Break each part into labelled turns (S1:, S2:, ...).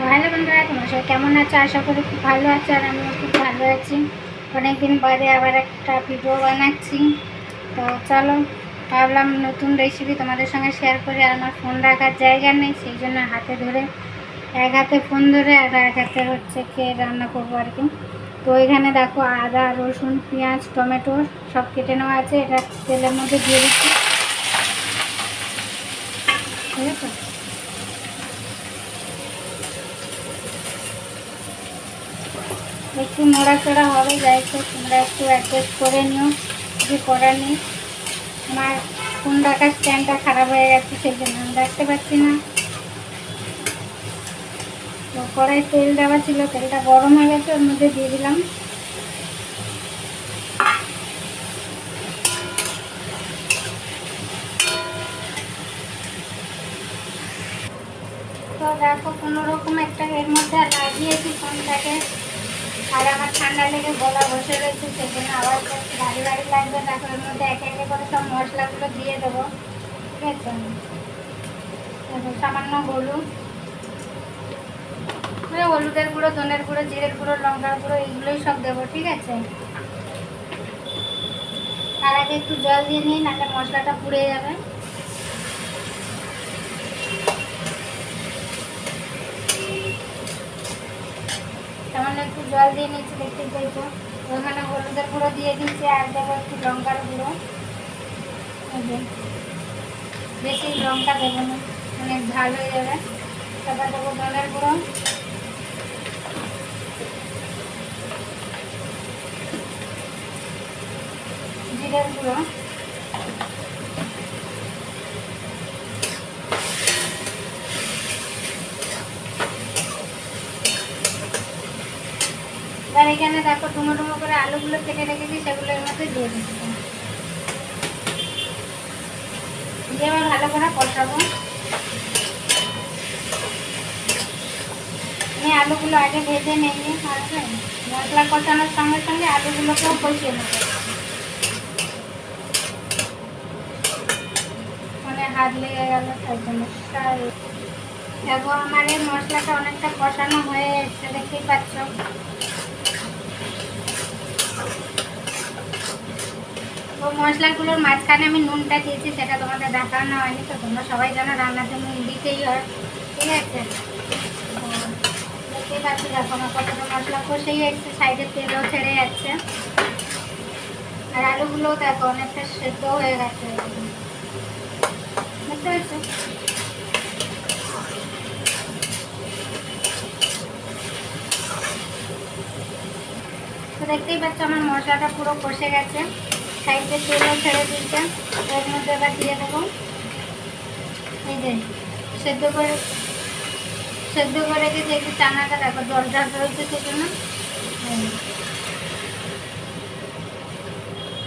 S1: Hello বন্ধুরা, তোমার সবাই কেমন আছো? আশা করি খুব ভালো আছো আর আমিও খুব ভালো আছি। অনেকদিন বাদে আবার একটা ভিডিও বানাচ্ছি। তো চলো, ভাবলাম নতুন রেসিপি তোমাদের সঙ্গে শেয়ার করি আর আমার ফোন রাখার জায়গা নেই, সেই জন্য হাতে ধরে, এক হাতে ফোন ধরে আর এক হাতে হচ্ছে খেয়ে রান্না করব আর কি। তো এখানে দেখো আদা, রসুন, পেঁয়াজ, টমেটো সব কেটে নেওয়া আছে। এটা তেলের মধ্যে দিয়ে দিচ্ছি। ঠিক আছে? একটু নড়াচড়া হবে, যাই তোমরা একটু অ্যাডজাস্ট করে নিও, কিছু করার নেই। আমার ফোন রাখার স্ট্যান্ডটা খারাপ হয়ে গেছে, সেই জন্য আমি রাখতে পারছি না। তো কড়াই তেল দেওয়া ছিল, তেলটা গরম হয়ে গেছে, ওর মধ্যে দিয়ে দিলাম। তো দেখো, কোনো রকম একটা এর মধ্যে লাগিয়েছি ফোনটাকে আর আমার ঠান্ডা লেগে গলা বসে রয়েছে, সেজন্য আবার ভারী ভারী লাগবে দেখো এর মধ্যে একে একে করে সব মশলাগুলো দিয়ে দেবো, ঠিক আছে? সামান্য হলুদ ওই হলুদের গুঁড়ো, ধনের গুঁড়ো, জিরের গুঁড়ো, লঙ্কার গুঁড়ো, এইগুলোই সব দেবো, ঠিক আছে? তার আগে একটু জল দিয়ে নিই, নাহলে মশলাটা পুড়ে যাবে সামান্য একটু জল দিয়ে নিচ্ছি দেখতে পেয়েছ ওখানে হলুদের গুঁড়ো দিয়ে দিচ্ছি আর দেবো একটু লঙ্কার গুঁড়ো। বেশি লঙ্কা দেবো না অনেক ঝাল হয়ে যাবে। তারপর দেবো ধনের গুঁড়ো। জিরের গুঁড়ো। এখানে দেখো ডুমো ডুমো করে আলুগুলো কেটে রেখেছি সেগুলো এর মধ্যে দিয়ে দিচ্ছি। দিয়ে এবার ভালো করে কষাবো। আমি আলুগুলো আগে ভেজে তারপরে মশলা কষানোর সঙ্গে সঙ্গে আলুগুলোকেও কষিয়ে নেব। মানে হাত লেগে গেল, তাই জন্য। দেখো আমার এই মশলাটা অনেকটা কষানো হয়ে এসছে, দেখতেই পাচ্ছ। তো মশলাগুলোর মাঝখানে আমি নুনটা দিয়েছি, সেটা তোমাদের দেখানো হয়নি, তো তোমরা সবাই জানো রান্নাতে নুন দিতেই হয়, ঠিক আছে? দেখতেই পাচ্ছি দেখো আমার কতটা মশলা কষেই এসছে সাইডের তেলও ছেড়ে যাচ্ছে। আর আলুগুলোও দেখো অনেকটা সেদ্ধ হয়ে গেছে। বুঝতে পারছ তো দেখতেই পাচ্ছ আমার মশলাটা পুরো কষে গেছে। সাইডে তেলও ছেড়ে দিচ্ছে এর মধ্যে এবার দিয়ে দেবো। এই যে, সেদ্ধ করে সেদ্ধ করে রেখেছি একটু চানাটা, দেখো জল জল রয়েছে সেজন্য।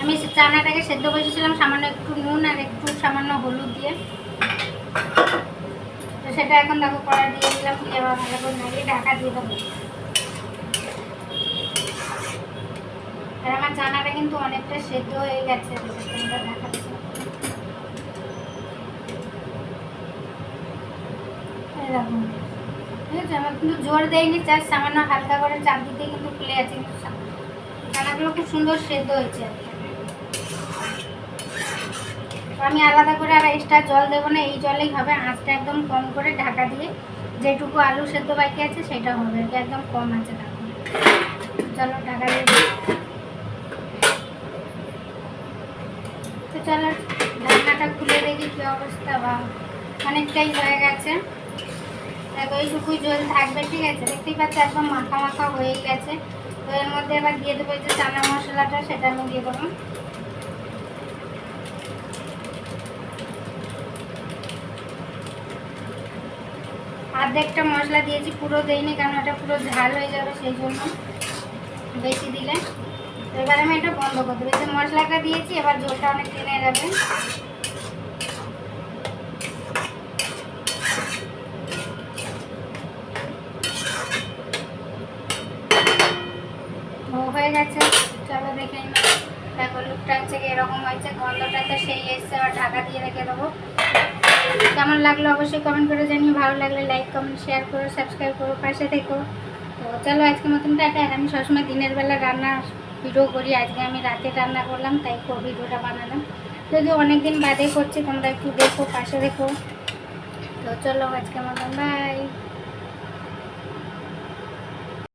S1: আমি চানাটাকে সেদ্ধ বসেছিলাম সামান্য একটু নুন আর একটু সামান্য হলুদ দিয়ে। তো সেটা এখন দেখো কড়া দিয়ে দিলাম, দিয়ে ঢাকা দিয়ে দেবো। আর আমার চানাটা কিন্তু অনেকটা সেদ্ধ হয়ে গেছে এই ঠিক আছে আমার কিন্তু জোর দেয়নি চার সামান্য হালকা করে চাপ দিতে কিন্তু খুলে আছে কিন্তু চানাগুলো খুব সুন্দর সেদ্ধ হয়েছে। আমি আলাদা করে আর এক্সট্রা জল দেবো না, এই জলেই হবে। আঁচটা একদম কম করে ঢাকা দিয়ে যেটুকু আলু সেদ্ধ বাকি আছে, সেটা হবে। একদম কম আছে চলো ঢাকা দিয়ে দিই। তো চলো ঢাকনাটা খুলে দেখি কি অবস্থা বা অনেকটাই হয়ে গেছে। দেখো এইটুকুই জল থাকবে, ঠিক আছে? দেখতেই পাচ্ছি, একদম মাখা মাখা হয়ে গেছে। তো এর মধ্যে এবার দিয়ে দেবো যে চানা মশলাটা, সেটা আমি দিয়ে দেবো। অর্ধেকটা মশলা দিয়েছি, পুরো দেইনি, কারণ এটা পুরো ঝাল হয়ে যাবে সেই জন্য। বেশি দিলে। এবার আমি এটা বন্ধ করে দেবো যে মশলাটা দিয়েছি, এবার ঝোলটা অনেক টেনে যাবে হয়ে গেছে। চলো দেখে দেখো লুকটা হচ্ছে কি এরকম হয়েছে। গন্ধটা তো সেই এসছে আর ঢাকা দিয়ে রেখে দেবো। কেমন লাগল অবশ্যই কমেন্ট করে জানিও। ভালো লাগলে লাইক কমেন্ট শেয়ার করো সাবস্ক্রাইব করো, পাশে থেকো। তো চলো আজকে মতন টাটা আমি সবসময় দিনের বেলা রান্না ভিডিও করি, আজকে আমি রাতে রান্না করলাম, তাই ভিডিওটা বানালাম। যদি অনেকদিন বাদে করছি, তোমরা একটু দেখো, পাশে দেখো। তো চলো, আজকে মতন বাই